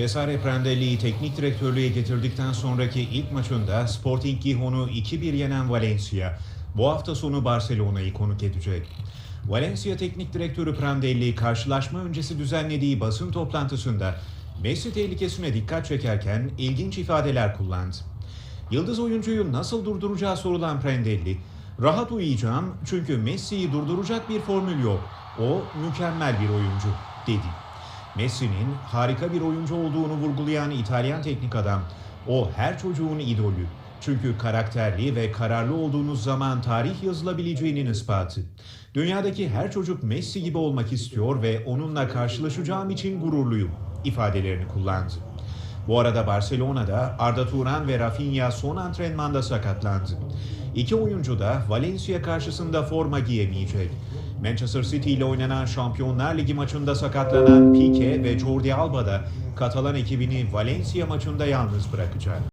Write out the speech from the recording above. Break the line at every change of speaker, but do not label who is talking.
Cesare Prandelli'yi teknik direktörlüğe getirdikten sonraki ilk maçında Sporting Gijon'u 2-1 yenen Valencia, bu hafta sonu Barcelona'yı konuk edecek. Valencia teknik direktörü Prandelli karşılaşma öncesi düzenlediği basın toplantısında Messi tehlikesine dikkat çekerken ilginç ifadeler kullandı. Yıldız oyuncuyu nasıl durduracağı sorulan Prandelli, rahat uyuyacağım çünkü Messi'yi durduracak bir formül yok. O mükemmel bir oyuncu dedi. Messi'nin harika bir oyuncu olduğunu vurgulayan İtalyan teknik adam, o her çocuğun idolü. Çünkü karakterli ve kararlı olduğunuz zaman tarih yazılabileceğinin ispatı. Dünyadaki her çocuk Messi gibi olmak istiyor ve onunla karşılaşacağım için gururluyum ifadelerini kullandı. Bu arada Barcelona'da Arda Turan ve Rafinha son antrenmanda sakatlandı. İki oyuncu da Valencia karşısında forma giyemeyecek. Manchester City ile oynanan Şampiyonlar Ligi maçında sakatlanan Pique ve Jordi Alba da Katalan ekibini Valencia maçında yalnız bırakacak.